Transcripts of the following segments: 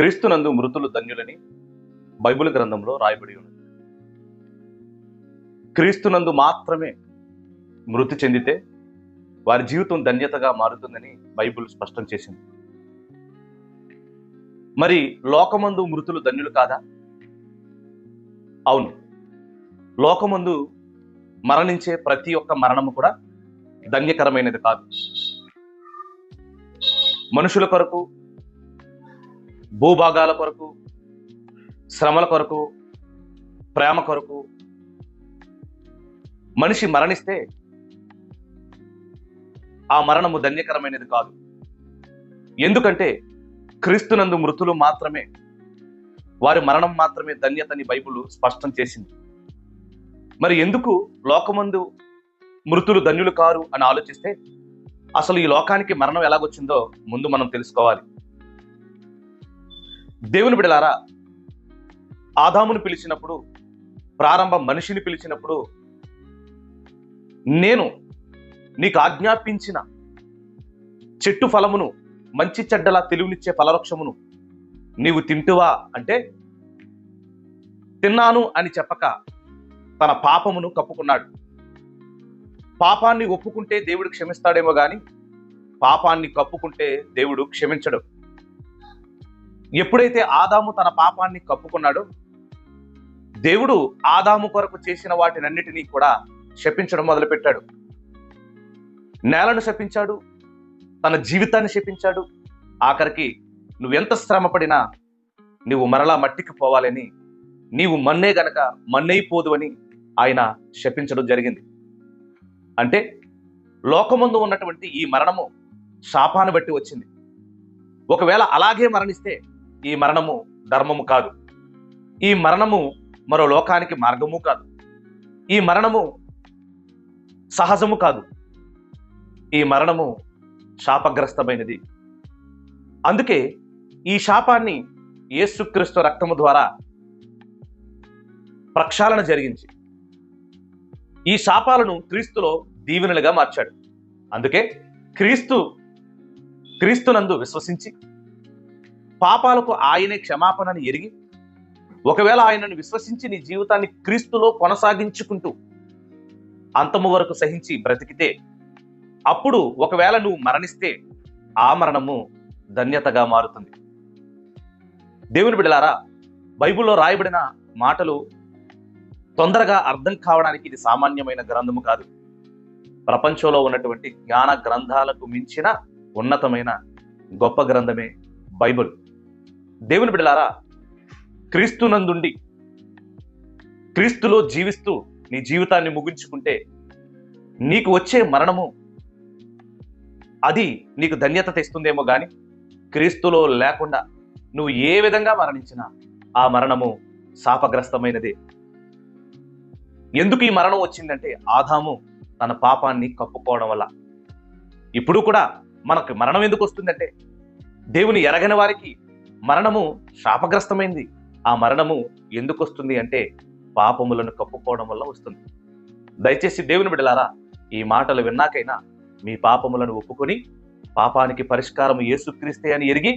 క్రీస్తునందు మృతులు ధన్యులని బైబిల్ గ్రంథంలో రాయబడి ఉన్నది. క్రీస్తునందు మాత్రమే మృతి చెందితే వారి జీవితం ధన్యతగా మారుతుందని బైబిల్ స్పష్టం చేసింది. మరి లోకమందు మృతులు ధన్యులు కాదా? అవును. లోకమందు మరణించే ప్రతి ఒక్క మరణము కూడా ధన్యకరమైనది కాదు. మనుషుల కొరకు భూభాగాల కొరకు శ్రమల కొరకు ప్రేమ కొరకు మనిషి మరణిస్తే ఆ మరణము ధన్యకరమైనది కాదు. ఎందుకంటే క్రీస్తునందు మృతులు మాత్రమే వారి మరణం మాత్రమే ధన్యతని బైబిల్ స్పష్టం చేసింది. మరి ఎందుకు లోకమందు మృతులు ధన్యులు కారు అని ఆలోచిస్తే అసలు ఈ లోకానికి మరణం ఎలాగొచ్చిందో ముందు మనం తెలుసుకోవాలి. దేవుని బిడలారా ఆదామును పిలిచినప్పుడు ప్రారంభ మనిషిని పిలిచినప్పుడు నేను నీకు ఆజ్ఞాపించిన చెట్టు ఫలమును మంచి చెడ్డల తెలివినిచ్చే ఫలవృక్షమును నీవు తింటువా అంటే తిన్నాను అని చెప్పక తన పాపమును కప్పుకున్నాడు. పాపాన్ని ఒప్పుకుంటే దేవుడు క్షమిస్తాడేమో కానీ పాపాన్ని కప్పుకుంటే దేవుడు క్షమించడు. ఎప్పుడైతే ఆదాము తన పాపాన్ని కప్పుకున్నాడో దేవుడు ఆదాము కొరకు చేసిన వాటినన్నిటినీ కూడా శపించడం మొదలుపెట్టాడు. నేలను శపించాడు తన జీవితాన్ని శపించాడు. ఆఖరికి నువ్వెంత శ్రమ పడినా నువ్వు మరలా మట్టికి పోవాలని నీవు మన్నే గనక మన్నైపోదు అని ఆయన శపించడం జరిగింది. అంటే లోకముందు ఉన్నటువంటి ఈ మరణము శాపాన్ని బట్టి వచ్చింది. ఒకవేళ అలాగే మరణిస్తే ఈ మరణము ధర్మము కాదు. ఈ మరణము మరో లోకానికి మార్గము కాదు. ఈ మరణము సహజము కాదు. ఈ మరణము శాపగ్రస్తమైనది. అందుకే ఈ శాపాన్ని యేసుక్రీస్తు రక్తము ద్వారా ప్రక్షాళన జరిగించి ఈ శాపాలను క్రీస్తులో దీవెనలుగా మార్చాడు. అందుకే క్రీస్తు క్రీస్తునందు విశ్వసించి పాపాలకు ఆయనే క్షమాపణని ఎరిగి ఒకవేళ ఆయనను విశ్వసించి నీ జీవితాన్ని క్రీస్తులో కొనసాగించుకుంటూ అంతము వరకు సహించి బ్రతికితే అప్పుడు ఒకవేళ నువ్వు మరణిస్తే ఆ మరణము ధన్యతగా మారుతుంది. దేవుని బిడలారా బైబిల్లో రాయబడిన మాటలు తొందరగా అర్థం కావడానికి ఇది సామాన్యమైన గ్రంథము కాదు. ప్రపంచంలో ఉన్నటువంటి జ్ఞాన గ్రంథాలకు మించిన ఉన్నతమైన గొప్ప గ్రంథమే బైబిల్. దేవుని బిడ్డలారా క్రీస్తునందుండి క్రీస్తులో జీవిస్తూ నీ జీవితాన్ని ముగించుకుంటే నీకు వచ్చే మరణము అది నీకు ధన్యత తెస్తుందేమో కానీ క్రీస్తులో లేకుండా నువ్వు ఏ విధంగా మరణించినా ఆ మరణము శాపగ్రస్తమైనదే. ఎందుకు ఈ మరణం వచ్చిందంటే ఆదాము తన పాపాన్ని కప్పుకోవడం వల్ల. ఇప్పుడు కూడా మనకు మరణం ఎందుకు వస్తుందంటే దేవుని ఎరగని వారికి మరణము శాపగ్రస్తమైంది. ఆ మరణము ఎందుకు వస్తుంది అంటే పాపములను కప్పుకోవడం వల్ల వస్తుంది. దయచేసి దేవుని బిడలారా ఈ మాటలు విన్నాకైనా మీ పాపములను ఒప్పుకొని పాపానికి పరిష్కారం ఏసుక్రీస్తే అని ఎరిగి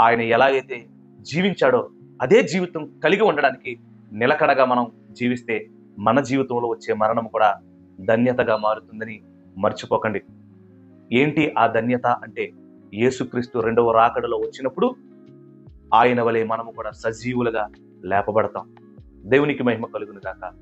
ఆయన ఎలాగైతే జీవించాడో అదే జీవితం కలిగి ఉండడానికి నిలకడగా మనం జీవిస్తే మన జీవితంలో వచ్చే మరణం కూడా ధన్యతగా మారుతుందని మర్చిపోకండి. ఏంటి ఆ ధన్యత అంటే యేసుక్రీస్తు రెండవ రాకడలో వచ్చినప్పుడు ఆయన వలె మనము కూడా సజీవులుగా లేపబడతాం. దేవునికి మహిమ కలుగును కాక